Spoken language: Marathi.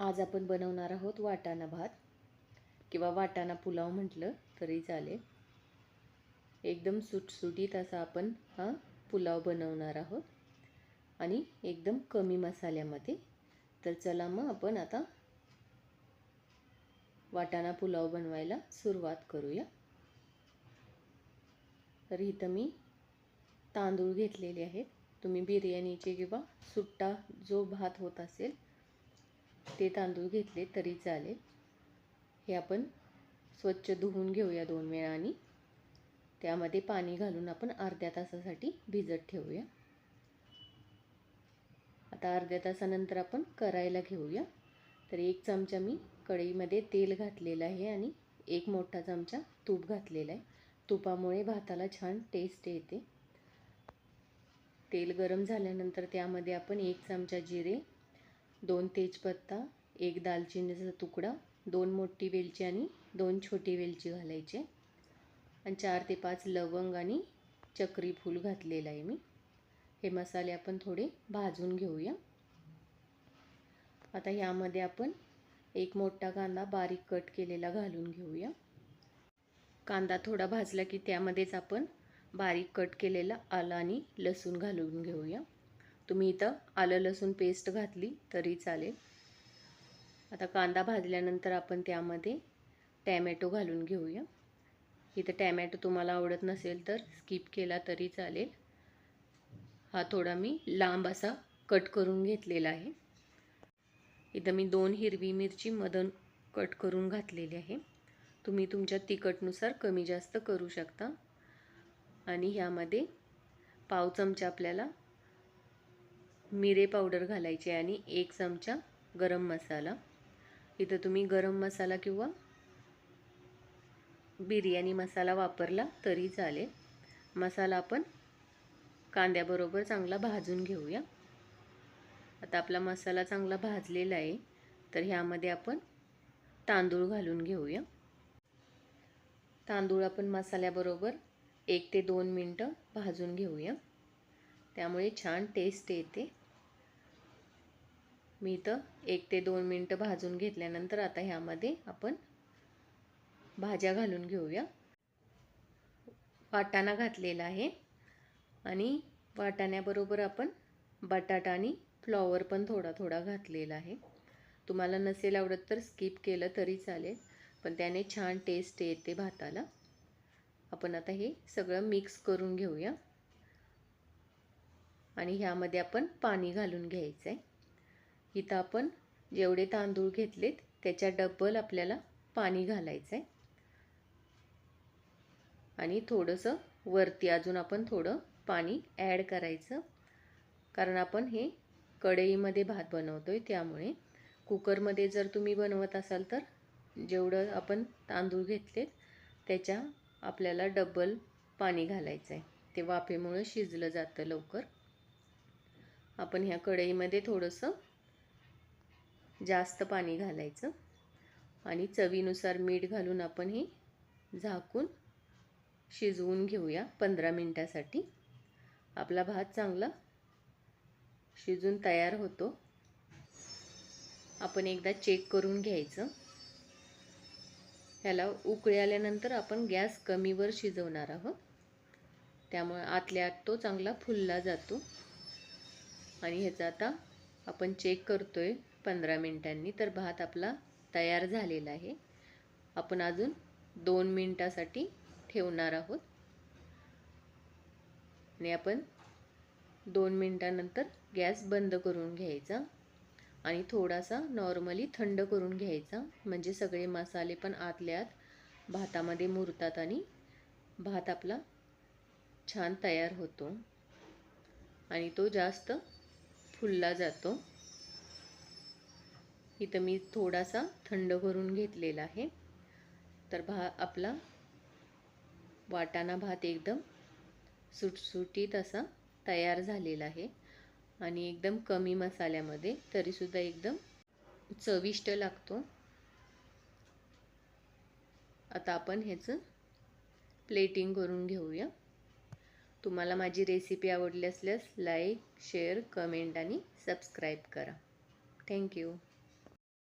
आज आपण बनवणार आहोत वाटाणा भात. किंवा वाटाणा पुलाव म्हटलं तरी चालेल. एकदम सुटसुटीत असा आपण हा पुलाव बनवणार आहोत. आणि एकदम कमी मसाल्यामध्ये. तर चला मग आपण आता वाटाणा पुलाव बनवायला सुरुवात करूया. तर इथं मी तांदूळ घेतलेले आहेत. तुम्ही बिर्याणीचे किंवा सुट्टा जो भात होत असेल ते तांदूळ घेतले तरी चालेल. हे आपण स्वच्छ धुवून घेऊया दोन वेळा आणि त्यामध्ये पाणी घालून आपण अर्ध्या तासासाठी भिजत ठेवूया. आता अर्ध्या तासानंतर आपण करायला घेऊया. तर एक चमचा मी कढईमध्ये तेल घातलेलं आहे आणि एक मोठा चमचा तूप घातलेला आहे. तुपामुळे भाताला छान टेस्ट येते. तेल गरम झाल्यानंतर त्यामध्ये आपण एक चमचा जिरे दोन तेजपत्ता एक दालचिनीचा तुकडा दोन मोठी वेलची आणि दोन छोटी वेलची घालायचे. आणि चार ते पाच लवंग आणि चक्री फूल घातलेलं आहे मी. हे मसाले आपण थोडे भाजून घेऊया. आता ह्यामध्ये आपण एक मोठा कांदा बारीक कट केलेला घालून घेऊया. कांदा थोडा भाजला की त्यामध्येच आपण बारीक कट केलेला आलं आणि लसूण घालून घेऊया. तुम्ही इथं आलं लसूण पेस्ट घातली तरी चालेल. आता कांदा भाजल्यानंतर आपण त्यामध्ये टॅमॅटो घालून घेऊया. इथं टॅमॅटो तुम्हाला आवडत नसेल तर स्किप केला तरी चालेल. हा थोडा मी लांब असा कट करून घेतलेला आहे. इथं मी दोन हिरवी मिरची मदन कट करून घातलेली आहे. तुम्ही तुमच्या तिखटनुसार कमी जास्त करू शकता. आणि ह्यामध्ये पाव चमचा आपल्याला मिरे पावडर घालायचे आणि एक चमचा गरम मसाला. इथं तुम्ही गरम मसाला किंवा बिर्याणी मसाला वापरला तरी चालेल. मसाला आपण कांद्याबरोबर चांगला भाजून घेऊया. आता आपला मसाला चांगला भाजलेला आहे तर ह्यामध्ये आपण तांदूळ घालून घेऊया. तांदूळ आपण मसाल्याबरोबर एक ते दोन मिनटं भाजून घेऊया. त्यामुळे छान टेस्ट येते. मी इथं एक ते दोन मिनटं भाजून घेतल्यानंतर आता ह्यामध्ये आपण भाज्या घालून घेऊया. वाटाणा घातलेला आहे आणि वाटाण्याबरोबर आपण बटाटा आणि फ्लॉवर पण थोडा थोडा घातलेला आहे. तुम्हाला नसेल आवडत तर स्किप केलं तरी चालेल पण त्याने छान टेस्ट येते भाताला. आपण आता हे सगळं मिक्स करून घेऊया. आणि ह्यामध्ये आपण पाणी घालून घ्यायचं आहे इथं आपण जेवढे तांदूळ घेतलेत त्याच्या डब्बल आपल्याला पाणी घालायचं आहे आणि थोडंसं वरती अजून आपण थोडं पाणी ॲड करायचं. कारण आपण हे कढईमध्ये भात बनवतो आहे त्यामुळे कुकरमध्ये जर तुम्ही बनवत असाल तर जेवढं आपण तांदूळ घेतलेत त्याच्या आपल्याला डबल पाणी घालायचं आहे ते वाफेमुळं शिजलं जातं लवकर. आपण ह्या कढईमध्ये थोडंसं जास्त पाणी घालायचं. आणि चवीनुसार मीठ घालून आपण हे झाकून शिजवून घेऊया पंधरा मिनटासाठी. आपला भात चांगला शिजून तयार होतो. आपण एकदा चेक करून घ्यायचं. ह्याला उकळी आल्यानंतर आपण गॅस कमीवर शिजवणार आहोत. त्यामुळे आतल्या आत तो चांगला फुलला जातो. आणि ह्याचा आता आपण चेक करतोय. पंधरा मिनटांनी तर भात आपला तयार झालेला आहे. आपण अजून दोन मिनटासाठी ठेवणार आहोत. आणि आपण दोन मिनटानंतर गॅस बंद करून घ्यायचा आणि थोडासा नॉर्मली थंड करून घ्यायचा. म्हणजे सगळे मसाले पण आतल्या आत भातामध्ये मुरतात आणि भात आपला छान तयार होतो. आणि तो जास्त फुलला जातो. इथं मी थोडासा थंड करून घेतलेला आहे. तर भा आपला वाटाणा भात एकदम सुटसुटीत असा तयार झालेला आहे. आणि एकदम कमी मसाल्यामध्ये तरीसुद्धा एकदम चविष्ट लागतो. आता आपण ह्याचं प्लेटिंग करून घेऊया. तुम्हाला माझी रेसिपी आवडली असल्यास लाईक शेअर कमेंट आणि सबस्क्राईब करा. Thank you.